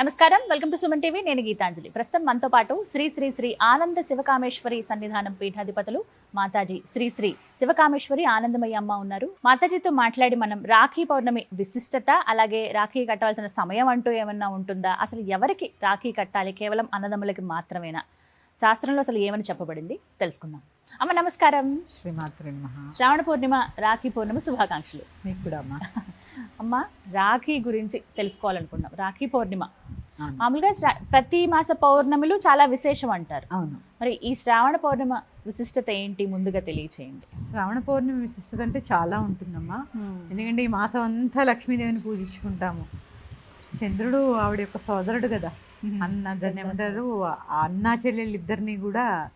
నమస్కారం. Welcome to Suman TV. నేను గీతాంజలి. ప్రస్తుతం మనతో పాటు శ్రీ శ్రీ శ్రీ ఆనంద శివకామేశ్వరి సన్నిధానం పీఠాధిపతులు మాతాజీ శ్రీ శ్రీ శివకామేశ్వరి ఆనందమయ్య అమ్మ ఉన్నారు. మాతాజీతో మాట్లాడి మనం రాఖీ పౌర్ణమి విశిష్టత అలాగే రాఖీ కట్టవలసిన సమయం అంటూ ఏమన్నా ఉంటుందా? అసలు ఎవరికి రాఖీ కట్టాలి? కేవలం అన్నదమ్ములకి మాత్రమేనా? శాస్త్రంలో అసలు ఏమని చెప్పబడింది? తెలుసుకుందాం. అమ్మ నమస్కారం. శ్రీమాత్రి శ్రావణ పూర్ణిమ రాఖీ పూర్ణిమ శుభాకాంక్షలు. మీకు కూడా అమ్మా. అమ్మ రాఖీ గురించి తెలుసుకోవాలనుకున్నాం. రాఖీ పౌర్ణిమ. మామూలుగా శ్రా- ప్రతి మాస పౌర్ణమిలు చాలా విశేషం అంటారు. అవును. మరి ఈ శ్రావణ పౌర్ణిమ విశిష్టత ఏంటి? ముందుగా తెలియచేయండి. శ్రావణ పౌర్ణమి విశిష్టత అంటే చాలా ఉంటుందమ్మా. ఎందుకంటే ఈ మాసం అంతా లక్ష్మీదేవిని పూజించుకుంటాము. చంద్రుడు ఆవిడ యొక్క సోదరుడు కదా. అన్న దాన్ని ఏమంటారు? ఆ అన్నా చెల్లెళ్ళు ఇద్దరిని కూడా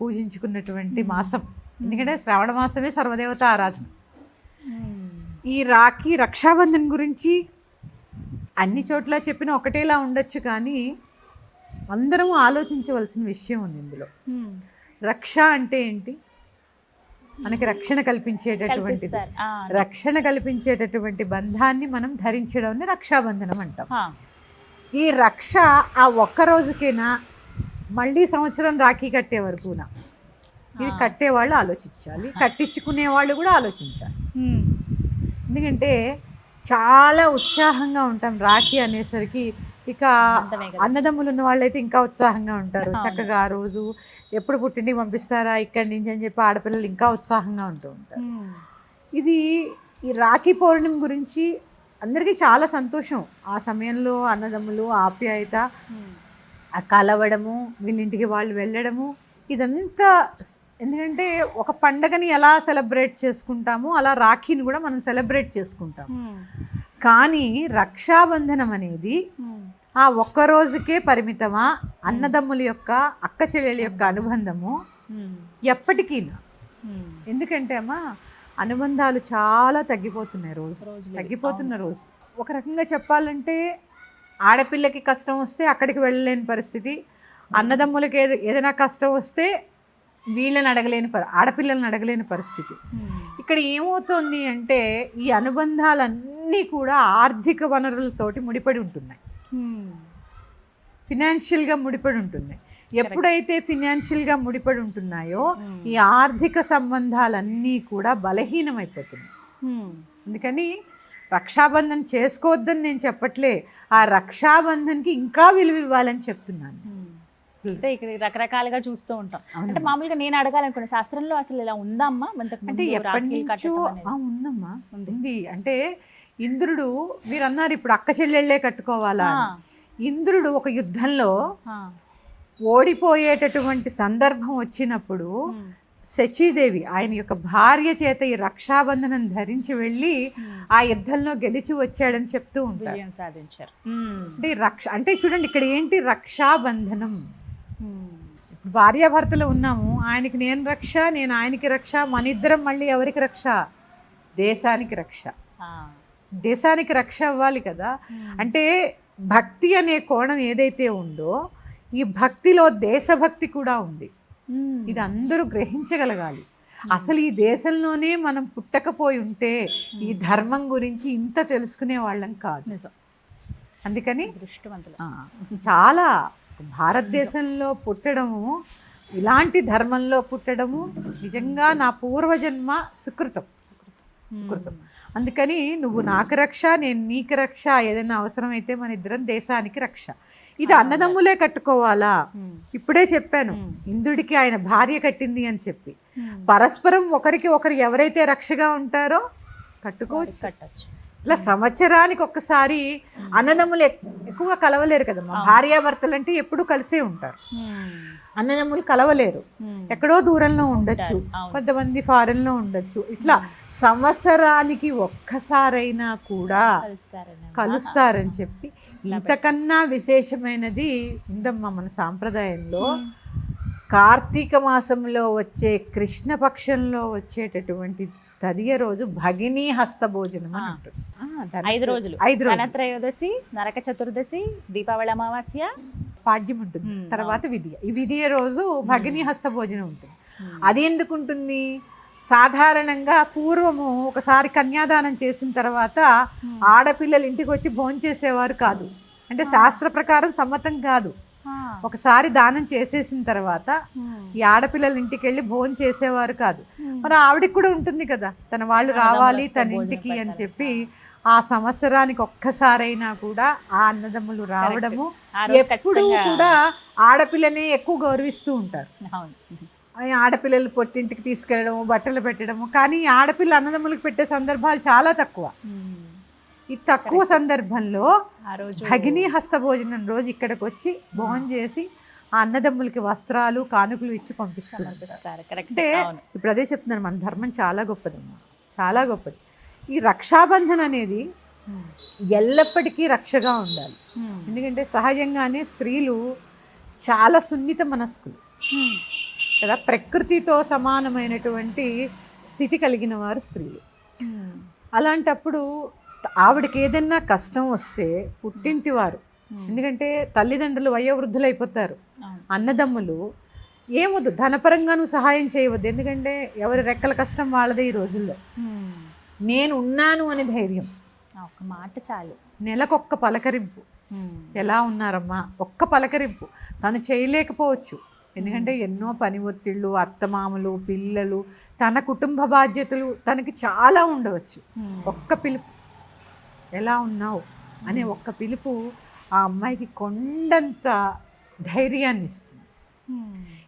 పూజించుకున్నటువంటి మాసం. ఎందుకంటే శ్రావణ మాసమే సర్వదేవత ఆరాధన. ఈ రాఖీ రక్షాబంధన్ గురించి అన్ని చోట్ల చెప్పిన ఒకటేలా ఉండొచ్చు కానీ అందరం ఆలోచించవలసిన విషయం ఉంది ఇందులో. రక్ష అంటే ఏంటి? మనకి రక్షణ కల్పించేటటువంటిది. ఆ, రక్షణ కల్పించేటటువంటి బంధాన్ని మనం ధరించడం రక్షాబంధనం అంటాం. ఈ రక్ష ఆ ఒక్క రోజుకేనా మళ్ళీ సంవత్సరం రాఖీ కట్టే వరకునా? ఇది కట్టేవాళ్ళు ఆలోచించాలి. కట్టించుకునే వాళ్ళు కూడా ఆలోచించాలి. ఎందుకంటే చాలా ఉత్సాహంగా ఉంటాం రాఖీ అనేసరికి. ఇక. అన్నదమ్ములు ఉన్న వాళ్ళైతే ఇంకా ఉత్సాహంగా ఉంటారు. చక్కగా ఆ రోజు ఎప్పుడు పుట్టింటికి పంపిస్తారా ఇక్కడి నుంచి అని చెప్పి ఆడపిల్లలు ఇంకా ఉత్సాహంగా ఉంటూ ఉంటారు. ఇది ఈ రాఖీ పౌర్ణమి గురించి అందరికీ చాలా సంతోషం. ఆ సమయంలో అన్నదమ్ములు ఆప్యాయత కలవడము వీళ్ళింటికి వాళ్ళు వెళ్ళడము ఇదంతా ఎందుకంటే ఒక పండగని ఎలా సెలబ్రేట్ చేసుకుంటామో అలా రాఖీని కూడా మనం సెలబ్రేట్ చేసుకుంటాం. ఉమ్, కానీ రక్షాబంధనం అనేది ఉమ్, ఆ ఒక్క రోజుకే పరిమితమా? అన్నదమ్ముల యొక్క అక్క చెల్లెల యొక్క అనుబంధము ఉమ్, ఎప్పటికీ. ఎందుకంటే అమ్మా అనుబంధాలు చాలా తగ్గిపోతున్నాయి రోజు. తగ్గిపోతున్న రోజు. ఒక రకంగా చెప్పాలంటే ఆడపిల్లకి కష్టం వస్తే అక్కడికి వెళ్ళలేని పరిస్థితి. అన్నదమ్ములకి ఏది ఏదైనా కష్టం వస్తే వీళ్ళని అడగలేని పరి ఆడపిల్లల్ని అడగలేని పరిస్థితి. ఉమ్, ఇక్కడ ఏమవుతోంది అంటే ఈ అనుబంధాలన్నీ కూడా ఆర్థిక వనరులతోటి ముడిపడి ఉంటున్నాయి. ఉమ్, ఫినాన్షియల్గా ముడిపడి ఉంటున్నాయి. ఎప్పుడైతే ఫినాన్షియల్గా ముడిపడి ఉంటున్నాయో Hmm. ఈ ఆర్థిక సంబంధాలన్నీ కూడా బలహీనమైపోతున్నాయి. అందుకని రక్షాబంధన్ చేసుకోవద్దని నేను చెప్పట్లే ఆ రక్షాబంధన్కి ఇంకా విలువ ఇవ్వాలని చెప్తున్నాను. అంటే ఇక్కడ రకరకాలుగా చూస్తూ ఉంటాం. అంటే మామూలుగా నేను అడగాలనుకున్న శాస్త్రంలో అసలు ఇలా ఉందా అమ్మా ఇంతకు అంటే ఉందమ్మా. ఉంది. అంటే ఇంద్రుడు మీరు అన్నారు ఇప్పుడు అక్క చెల్లెళ్ళే కట్టుకోవాలా. ఇంద్రుడు ఒక యుద్ధంలో ఓడిపోయేటటువంటి సందర్భం వచ్చినప్పుడు శచీదేవి ఆయన యొక్క భార్య చేత ఈ రక్షాబంధనం ధరించి వెళ్ళి ఆ యుద్ధంలో గెలిచి వచ్చాడని చెప్తూ ఉంటారు. సాధించారు. అంటే రక్ష అంటే చూడండి ఇక్కడ ఏంటి రక్షాబంధనం? ఇప్పుడు భార్యాభర్తలు ఉన్నాము ఆయనకి నేను రక్ష నేను ఆయనకి రక్ష మన ఇద్దరం మళ్ళీ ఎవరికి రక్ష? దేశానికి రక్ష. దేశానికి రక్ష అవ్వాలి కదా. అంటే భక్తి అనే కోణం ఏదైతే ఉందో ఈ భక్తిలో దేశభక్తి కూడా ఉంది. ఇది అందరూ గ్రహించగలగాలి. అసలు ఈ దేశంలోనే మనం పుట్టకపోయి ఉంటే ఈ ధర్మం గురించి ఇంత తెలుసుకునే వాళ్ళం కాదు. నిజం. అందుకని దృష్టివంతులు చాలా భారతదేశంలో పుట్టడము ఇలాంటి ధర్మంలో పుట్టడము నిజంగా నా పూర్వజన్మ సుకృతం. సుకృతం. అందుకని నువ్వు నాకు రక్ష నేను నీకు రక్ష ఏదైనా అవసరమైతే మన ఇద్దరం దేశానికి రక్ష. ఇది అన్నదమ్ములే కట్టుకోవాలా? ఇప్పుడే చెప్పాను ఇంద్రుడికి ఆయన భార్య కట్టింది అని చెప్పి. పరస్పరం ఒకరికి ఒకరు ఎవరైతే రక్షగా ఉంటారో కట్టుకోవచ్చు. కట్టచ్చు. ఇట్లా సంవత్సరానికి ఒక్కసారి అన్నదమ్ములు ఎక్- ఎక్కువగా కలవలేరు కదమ్మా. భార్యాభర్తలు అంటే ఎప్పుడు కలిసే ఉంటారు. అన్నదమ్ములు కలవలేరు. ఎక్కడో దూరంలో ఉండొచ్చు. కొంతమంది ఫారెన్లో ఉండొచ్చు. ఇట్లా సంవత్సరానికి ఒక్కసారైనా కూడా కలుస్తారని చెప్పి ఇంతకన్నా విశేషమైనది ఉందమ్మా మన సాంప్రదాయంలో. కార్తీక మాసంలో వచ్చే కృష్ణ పక్షంలో వచ్చేటటువంటి తదియ రోజు భగినీ హస్త భోజనం అని ఉంటుంది ఐదు రోజులు. ఐదు రోజులు. ధనత్రయోదశి నరక చతుర్దశి దీపావళి అమావాస్య. పాడ్యం ఉంటుంది. తర్వాత విధియ. ఈ విధియ రోజు భగిని హస్త భోజనం ఉంటుంది. అది ఎందుకు ఉంటుంది సాధారణంగా పూర్వము ఒకసారి కన్యాదానం చేసిన తర్వాత ఆడపిల్లలు ఇంటికి వచ్చి భోంచేసేవారు కాదు. అంటే శాస్త్ర ప్రకారం సమ్మతం కాదు. ఒకసారి దానం చేసేసిన తర్వాత ఈ ఆడపిల్లల ఇంటికి వెళ్ళి భోజనం చేసేవారు కాదు. మరి ఆవిడకి కూడా ఉంటుంది కదా. తన వాళ్ళు రావాలి తన ఇంటికి అని చెప్పి ఆ సంవత్సరానికి ఒక్కసారైనా కూడా ఆ అన్నదమ్ములు రావడము ఎప్పుడూ కూడా ఆడపిల్లనే ఎక్కువ గౌరవిస్తూ ఉంటారు. ఆడపిల్లలు పొట్టింటికి తీసుకెళ్ళడము బట్టలు పెట్టడము కానీ ఆడపిల్ల అన్నదమ్ములకు పెట్టే సందర్భాలు చాలా తక్కువ. ఈ తక్కువ సందర్భంలో భగిని హస్త భోజనం రోజు ఇక్కడికి వచ్చి భోజనం చేసి ఆ అన్నదమ్ములకి వస్త్రాలు కానుకలు ఇచ్చి పంపిస్తారు కరెక్ట్ అంటే ఇప్పుడు అదే చెప్తున్నాను మన ధర్మం చాలా గొప్పదమ్మా చాలా గొప్పది ఈ రక్షాబంధన్ అనేది. ఎల్లప్పటికీ రక్షగా ఉండాలి. ఎందుకంటే సహజంగానే స్త్రీలు చాలా సున్నిత మనస్కులు. కదా ప్రకృతితో సమానమైనటువంటి స్థితి కలిగిన వారు స్త్రీలు. అలాంటప్పుడు ఆవిడకి ఏదైనా కష్టం వస్తే పుట్టింటి వారు ఎందుకంటే తల్లిదండ్రులు వయోవృద్ధులు అయిపోతారు. అన్నదమ్ములు ఏమొద్దు ధనపరంగా నువ్వు సహాయం చేయవద్దు. ఎందుకంటే ఎవరి రెక్కల కష్టం వాళ్ళదే ఈ రోజుల్లో. ఉమ్. నేను ఉన్నాను అనే ధైర్యం. ఆ ఒక్క మాట చాలు. నెలకొక్క పలకరింపు. ఉమ్. ఎలా ఉన్నారమ్మా? ఒక్క పలకరింపు. తను చేయలేకపోవచ్చు. ఎందుకంటే ఎన్నో పని ఒత్తిళ్ళు అత్తమామలు పిల్లలు తన కుటుంబ బాధ్యతలు తనకి చాలా ఉండవచ్చు. ఒక్క పిలుపు. ఎలా ఉన్నావు? అనే ఒక్క పిలుపు ఆ అమ్మాయికి కొండంత ధైర్యాన్ని ఇస్తుంది.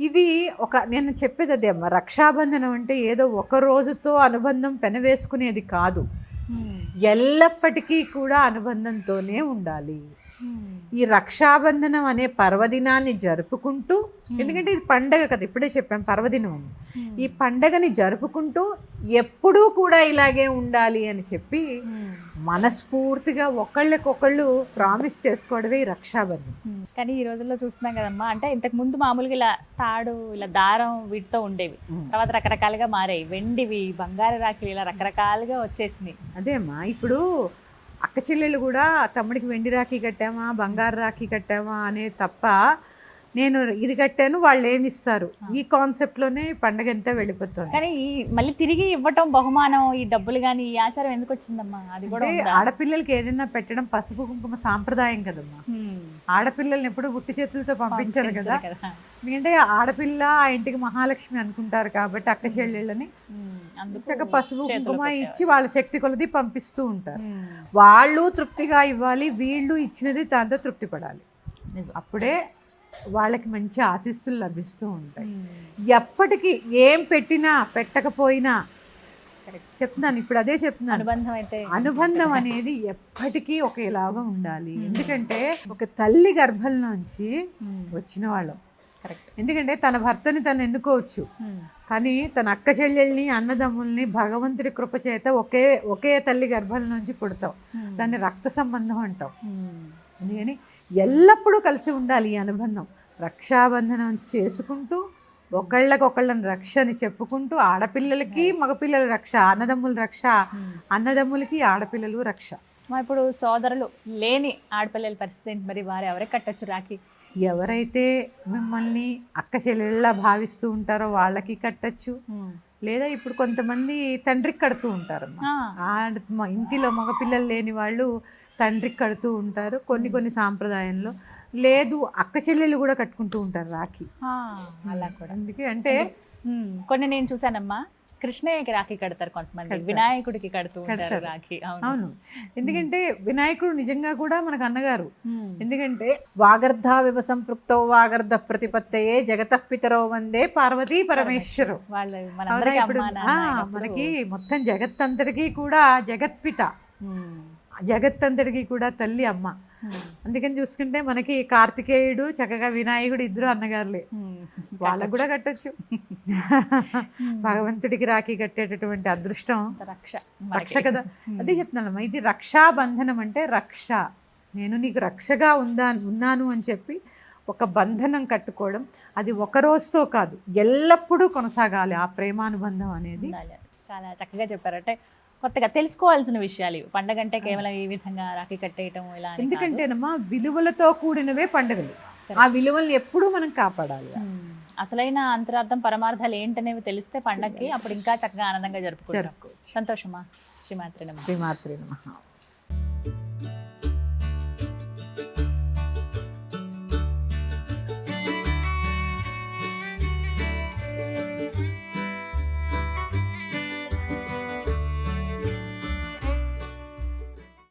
ఇది ఒక నేను చెప్పేది అదే అమ్మ రక్షాబంధనం అంటే ఏదో ఒక రోజుతో అనుబంధం పెనవేసుకునేది కాదు. ఎల్లప్పటికీ కూడా అనుబంధంతోనే ఉండాలి. ఈ రక్షాబంధనం అనే పర్వదినాన్ని జరుపుకుంటూ ఎందుకంటే ఇది పండగ కదా ఇప్పుడే చెప్పాం పర్వదినం ఈ పండగని జరుపుకుంటూ ఎప్పుడూ కూడా ఇలాగే ఉండాలి అని చెప్పి. మనస్ఫూర్తిగా ఒకళ్ళకొకళ్ళు ప్రామిస్ చేసుకోవడమే రక్షాబంధనం ఉమ్. కానీ ఈ రోజుల్లో చూస్తున్నాం కదమ్మా అంటే ఇంతకు ముందు మామూలుగా ఇలా తాడు ఇలా దారం వీటితో ఉండేవి. తర్వాత రకరకాలుగా మారాయి. వెండివి బంగారు రాఖీలు ఇలా రకరకాలుగా వచ్చేసినాయి. అదే అమ్మా ఇప్పుడు అక్క చెల్లెలు కూడా తమ్ముడికి వెండి రాఖీ కట్టామా బంగారు రాఖీ కట్టామా అనే తప్ప నేను ఇది కట్టాను వాళ్ళు ఏమి ఇస్తారు ఈ కాన్సెప్ట్లోనే పండగ అంతా వెళ్ళిపోతుంది కానీ ఈ మళ్ళీ తిరిగి ఇవ్వటం బహుమానం ఈ డబ్బులు కానీ ఈ ఆచారం ఎందుకు వచ్చిందమ్మా అది కూడా? ఆడపిల్లలకి ఏదైనా పెట్టడం పసుపు కుంకుమ సాంప్రదాయం కదమ్మా. ఆడపిల్లల్ని ఎప్పుడు ఉట్టి చేతులతో పంపించారు కదా ఎందుకంటే ఆడపిల్ల ఆ ఇంటికి మహాలక్ష్మి అనుకుంటారు కాబట్టి అక్క చెల్లెళ్ళని చక్క పసుపు కుంకుమ. ఇచ్చి వాళ్ళ శక్తి కొలది పంపిస్తూ ఉంటారు. వాళ్ళు తృప్తిగా ఇవ్వాలి వీళ్ళు ఇచ్చినది దాంతో తృప్తి పడాలి. అప్పుడే వాళ్ళకి మంచి ఆశీస్సులు లభిస్తూ ఉంటాయి ఉమ్. ఎప్పటికీ ఏం పెట్టినా పెట్టకపోయినా. చెప్తున్నాను ఇప్పుడు అదే చెప్తున్నాను అనుబంధం అయితే అనుబంధం అనేది ఎప్పటికీ ఒకేలాగా ఉండాలి ఎందుకంటే ఒక తల్లి గర్భంలోంచి ఉమ్. వచ్చిన వాళ్ళం కరెక్ట్ ఎందుకంటే తన భర్తని తను ఎన్నుకోవచ్చు. కానీ తన అక్క చెల్లెల్ని అన్నదమ్ముల్ని భగవంతుడి కృప చేత ఒకే ఒకే తల్లి గర్భం నుంచి పుడతాం Hmm. దాన్ని రక్త సంబంధం అంటాం. అందుకని ఎల్లప్పుడూ కలిసి ఉండాలి ఈ అనుబంధం. రక్షాబంధనం చేసుకుంటూ ఒకళ్ళకొకళ్ళని రక్ష అని చెప్పుకుంటూ ఆడపిల్లలకి మగపిల్లల రక్ష అన్నదమ్ముల రక్ష అన్నదమ్ములకి ఆడపిల్లలు రక్ష. మా ఇప్పుడు సోదరులు లేని ఆడపిల్లల పరిస్థితి ఏంటి మరి? వారు ఎవరికి కట్టొచ్చు రాఖీ? ఎవరైతే మిమ్మల్ని అక్క చెల్లెళ్ళ భావిస్తూ ఉంటారో వాళ్ళకి కట్టచ్చు. లేదా ఇప్పుడు కొంతమంది తండ్రికి కడుతూ మ- ఇంటిలో మగపిల్లలు లేని వాళ్ళు తండ్రికి కడుతూ ఉంటారు కొన్ని కొన్ని సాంప్రదాయంలో. లేదు అక్క చెల్లెలు కూడా కట్టుకుంటూ ఉంటారు రాఖీ. అలా కూడా. అందుకే అంటే. కొన్ని నేను చూసానమ్మా కృష్ణయ్యకి రాఖీ కడతారు కొంతమంది. వినాయకుడికి కడుతూ ఉంటారు రాఖీ. అవును. ఎందుకంటే వినాయకుడు నిజంగా కూడా మనకు అన్నగారు. ఎందుకంటే వాగర్ధావివ సంపృక్తో వాగర్ధ ప్రతిపత్తయే జగతః పితరో వందే పార్వతీ పరమేశ్వరు. వాళ్ళు ఇప్పుడు. మనకి మొత్తం జగత్ అంతటికీ కూడా జగత్పిత. ఉమ్. జగత్ అంతటికీ కూడా తల్లి అమ్మ. అందుకని చూసుకుంటే మనకి కార్తికేయుడు చక్కగా వినాయకుడు ఇద్దరు అన్నగారులే. ఉమ్. వాళ్ళకు కూడా కట్టొచ్చు. భగవంతుడికి రాఖీ కట్టేటటువంటి అదృష్టం. రక్ష. రక్ష కదా. అదే చెప్తున్నాను ఇది రక్షాబంధనం అంటే రక్ష. నేను నీకు రక్షగా ఉందా ఉన్నాను అని చెప్పి ఒక బంధనం కట్టుకోవడం అది ఒక రోజుతో కాదు ఎల్లప్పుడూ కొనసాగాలి ఆ ప్రేమానుబంధం అనేది. చాలా చక్కగా చెప్పారు. అంటే కొత్తగా తెలుసుకోవాల్సిన విషయాలు పండగ అంటే కేవలం ఈ విధంగా రాఖీ కట్టేయటం ఇలా. ఎందుకంటేనమ్మా విలువలతో కూడినవే పండుగలు. ఆ విలువల్ని ఎప్పుడూ మనం కాపాడాలి. అసలైన అంతరార్థం పరమార్థాలు ఏంటనేవి తెలిస్తే పండగకి అప్పుడు ఇంకా చక్కగా ఆనందంగా జరుపుకుంటాం. జరుపుకోవచ్చు. సంతోషమా? శ్రీమాత్రి. శ్రీమాత్రి నమః.